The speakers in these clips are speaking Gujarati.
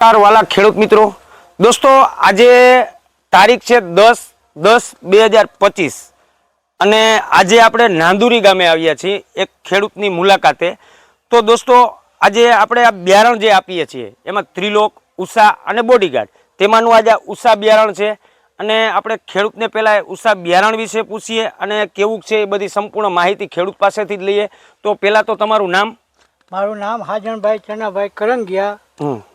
નમસ્કાર ખેડૂત મિત્રો. દોસ્તો, આજે તારીખ છે દસ દસ બે હજાર પચીસ. અને આજે આપણે નાંદુરી ગામે આવ્યા છીએ, એક ખેડૂતની મુલાકાતે. તો દોસ્તો, આજે આપણે આ બિયારણ જે આપીએ છીએ, એમાં ત્રિલોક, ઉષા અને બોડીગાર્ડ. તેમાંનું આજે ઉષા બિયારણ છે. અને આપણે ખેડૂતને પહેલાં ઉષા બિયારણ વિશે પૂછીએ અને કેવું છે એ બધી સંપૂર્ણ માહિતી ખેડૂત પાસેથી જ લઈએ. તો પહેલાં તો તમારું નામ મારું નામ હાજણભાઈ ચનાભાઈ કરંગિયા.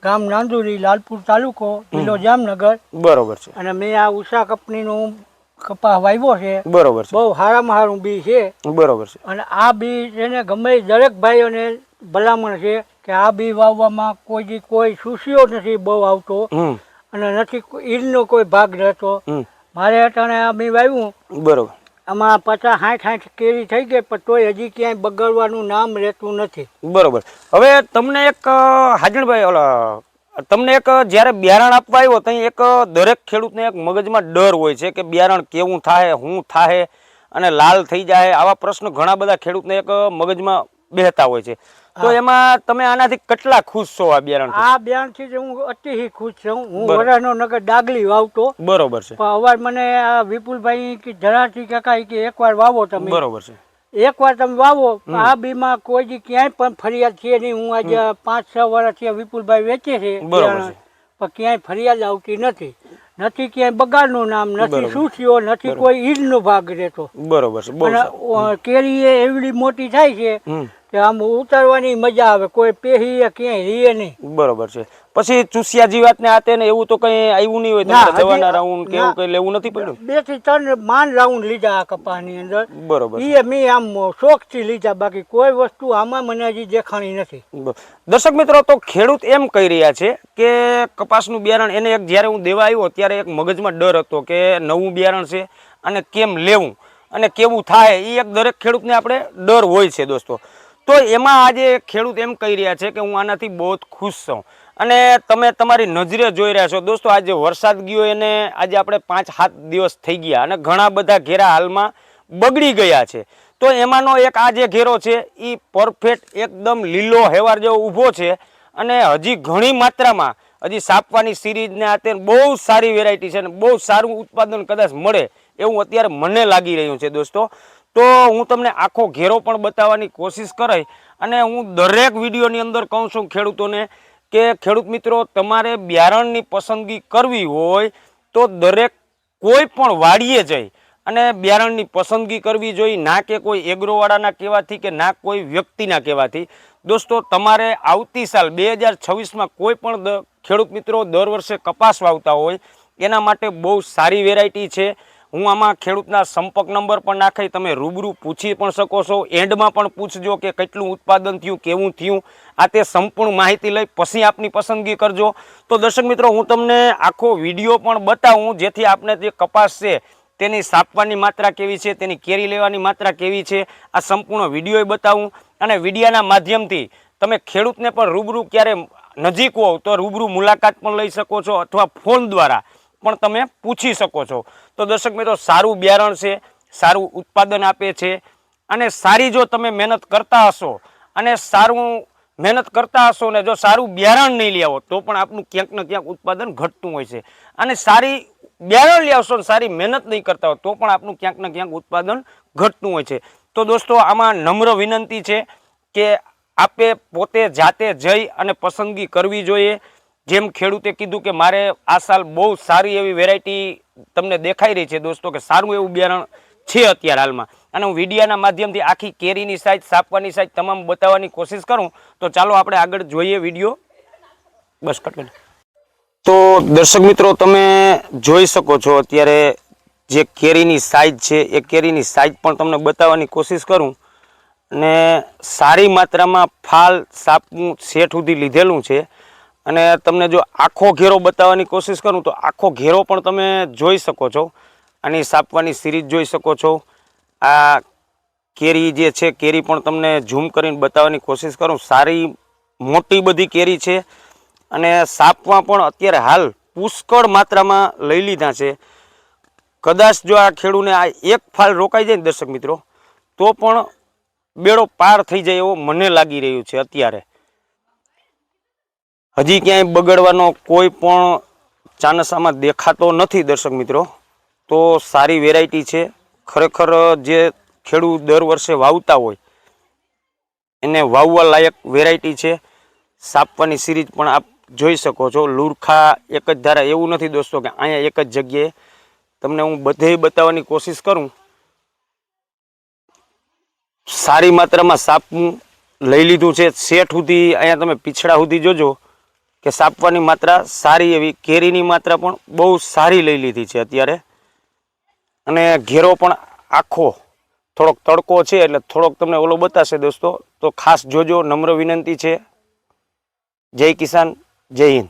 ગામ નાંદુરી લાલપુર તાલુકો જિલ્લો જામનગર. બરોબર છે. અને મેં આ ઉષા કંપનીનું કપાસ વાવ્યો છે. બરોબર છે. બહુ સારામાં સારું બી છે. બરોબર છે. અને આ બી એને ગમે દરેક ભાઈઓને ભલામણ છે કે આ બી વાવવામાં કોઈ કોઈ સુશીઓ નથી બહુ આવતો. અને નથી ઈદનો કોઈ ભાગ રહેતો. મારે અટાણે આ બી વાવ્યું. બરોબર. આમાં પચાસ સાઠ સાઠ કેરી થઈ ગઈ, પણ તોય હજી ક્યાંય બગડવાનું નામ રહેતું નથી. બરોબર. હવે તમને એક હાજણભાઈ ઓલા, તમને એક જ્યારે બિયારણ આપવા આવ્યો ત્યાં એક દરેક ખેડૂતને એક મગજમાં ડર હોય છે કે બિયારણ કેવું થાય શું થાય અને લાલ થઈ જાય આવા પ્રશ્નો ઘણા બધા ખેડૂતને એક મગજમાં બેહતા હોય છે. તો એમાં તમે આનાથી કેટલા ખુશ છો આ બિયારણ આ બિયારણથી હું અતિશય ખુશ છું. હું. વરાનો નગર ડાગલી વાવતો. બરોબર છે. પણ અવાર મને આ વિપુલભાઈ કે ધરાથી કાકા કે એકવાર વાવો તમે. બરોબર છે. એકવાર તમે વાવો. આ બીમાં કોઈ ક્યાંય પણ ફરિયાદ છે નહીં. હું આજે પાંચ છ વર્ષથી વિપુલભાઈ વેચે છે બિયારણ. પણ ક્યાંય ફરિયાદ આવતી નથી. નથી ક્યાંય બગાડનું નામ નથી. થયો નથી કોઈ ઈડનો ભાગ રહેતો. બરોબર છે. કેરી એવડી મોટી થાય છે કે આમ ઉતારવાની મજા આવે કોઈ પેહી ક્યાંય રીએ નહીં. બરોબર છે. પછી ચૂસિયા જીવાત ને આ તે ને એવું તો કઈ આવ્યું નહીં હોય તમારે જવાના રાઉન્ડ કે એવું કઈ લેવું નથી પડ્યું? બેથી ત્રણ માન રાઉન્ડ લીધા આ કપાસની અંદર. બરોબર એ મેં આમ શોખથી લીધા બાકી કોઈ વસ્તુ આમાં મને હજી દેખાણી નથી. દર્શક મિત્રો તો ખેડૂત એમ કહી રહ્યા છે કે કપાસનું બિયારણ એને એક જ્યારે હું દેવા આવ્યો ત્યારે એક મગજમાં ડર હતો કે નવું બિયારણ છે અને કેમ લેવું અને કેવું થાય એ એક દરેક ખેડૂતને આપણે ડર હોય છે દોસ્તો. તો એમાં આજે ખેડૂત એમ કહી રહ્યા છે કે હું આનાથી બહુ જ ખુશ છું. અને તમે તમારી નજરે જોઈ રહ્યા છો. દોસ્તો, આજે વરસાદ ગયો એને આજે આપણે પાંચ સાત દિવસ થઈ ગયા અને ઘણા બધા ઘેરા હાલમાં બગડી ગયા છે. તો એમાંનો એક આ જે ઘેરો છે એ પરફેક્ટ એકદમ લીલો હેવાર જેવો ઊભો છે અને હજી ઘણી માત્રામાં, હજી સાપવાની સિરીઝને આ બહુ સારી વેરાયટી છે અને બહુ સારું ઉત્પાદન કદાચ મળે એવું અત્યારે મને લાગી રહ્યું છે દોસ્તો. તો હું તમને આખો ઘેરો પણ બતાવવાની કોશિશ કરાય અને હું દરેક વિડીયોની અંદર કહું છું ખેડૂતોને કે ખેડૂત મિત્રો, તમારે બિયારણની પસંદગી કરવી હોય તો દરેક કોઈ પણ વાડીએ જઈ અને બિયારણની પસંદગી કરવી જોઈએ, ના કે કોઈ એગ્રોવાળાના કહેવાથી કે ના કોઈ વ્યક્તિના કહેવાથી. દોસ્તો, તમારે આવતી સાલ બે હજાર છવ્વીસમાં કોઈ પણ ખેડૂત મિત્રો દર વર્ષે કપાસ વાવતા હોય, એના માટે બહુ સારી વેરાયટી છે. હું આમાં ખેડૂતના સંપર્ક નંબર પણ નાખી તમે રૂબરૂ પૂછી પણ શકો છો. એન્ડમાં પણ પૂછજો કે કેટલું ઉત્પાદન થયું, કેવું થયું. આ તે સંપૂર્ણ માહિતી લઈ પછી આપની પસંદગી કરજો. તો દર્શક મિત્રો, હું તમને આખો વીડિયો પણ બતાવું, જેથી આપને જે કપાસ છે તેની સાપવાની માત્રા કેવી છે, તેની કેરી લેવાની માત્રા કેવી છે, આ સંપૂર્ણ વીડિયો બતાવું. અને વિડીયાના માધ્યમથી તમે ખેડૂતને પણ રૂબરૂ ક્યારે નજીક હોવ, તો રૂબરૂ મુલાકાત પણ લઈ શકો છો, અથવા ફોન દ્વારા પણ તમે પૂછી શકો છો. તો દર્શક મિત્રો, સારું બિયારણ છે, સારું ઉત્પાદન આપે છે અને સારી જો તમે મહેનત કરતા હશો અને સારું મહેનત કરતા હશો ને જો સારું બિયારણ નહીં લેવો તો પણ આપનું ક્યાંક ને ક્યાંક ઉત્પાદન ઘટતું હોય છે. અને સારી બિયારણ લેવશો ને સારી મહેનત નહીં કરતા હો, તો પણ આપનું ક્યાંક ને ક્યાંક ઉત્પાદન ઘટતું હોય છે. તો દોસ્તો, આમાં નમ્ર વિનંતી છે કે આપે પોતે જાતે જઈ અને પસંદગી કરવી જોઈએ. જેમ ખેડૂતે કીધું કે મારે આ સાલ બહુ સારી એવી વેરાયટી તમને દેખાઈ રહી છે દોસ્તો કે સારું એવું બિયારણ છે અત્યારે હાલમાં. અને હું વિડીયાના માધ્યમથી આખી કેરીની સાઈઝ, સાપવાની સાઈઝ તમામ બતાવવાની કોશિશ કરું. તો ચાલો આપણે આગળ જોઈએ વીડિયો. બસ કટ તો દર્શક મિત્રો, તમે જોઈ શકો છો અત્યારે જે કેરીની સાઈઝ છે, એ કેરીની સાઈઝ પણ તમને બતાવવાની કોશિશ કરું. અને સારી માત્રામાં ફાલ સાપનું શેઠ સુધી લીધેલું છે. અને તમને જો આખો ઘેરો બતાવવાની કોશિશ કરું તો આખો ઘેરો પણ તમે જોઈ શકો છો. આની સાપવાની સિરીઝ જોઈ શકો છો. આ કેરી જે છે, કેરી પણ તમને ઝૂમ કરીને બતાવવાની કોશિશ કરું. સારી, મોટી બધી કેરી છે. અને સાપવા પણ અત્યારે હાલ પુષ્કળ માત્રામાં લઈ લીધા છે. કદાચ જો આ ખેડૂને આ એક ફાલ રોકાઈ જાય ને દર્શક મિત્રો, તો પણ બેડો પાર થઈ જાય એવો મને લાગી રહ્યું છે અત્યારે. હજી ક્યાંય બગડવાનો કોઈ પણ ચાનસામાં દેખાતો નથી દર્શક મિત્રો. તો સારી વેરાયટી છે. ખરેખર જે ખેડૂત દર વર્ષે વાવતા હોય, એને વાવવા લાયક વેરાયટી છે. સાપવાની સિરીઝ પણ આપ જોઈ શકો છો. લુરખા એક જ ધારા, એવું નથી દોસ્તો કે અહીંયા એક જ જગ્યાએ. તમને હું બધે બતાવવાની કોશિશ કરું. સારી માત્રામાં સાપનું લઈ લીધું છે. શેઠ સુધી, અહીંયા તમે પીછડા સુધી જોજો. કે સાપવાની માત્રા સારી એવી, કેરીની માત્રા પણ બહુ સારી લઈ લીધી છે અત્યારે. અને ઘેરો પણ આખો થોડોક તડકો છે એટલે થોડોક તમને ઓલો બતાશે દોસ્તો. તો ખાસ જોજો, નમ્ર વિનંતી છે. જય કિસાન, જય હિન્દ.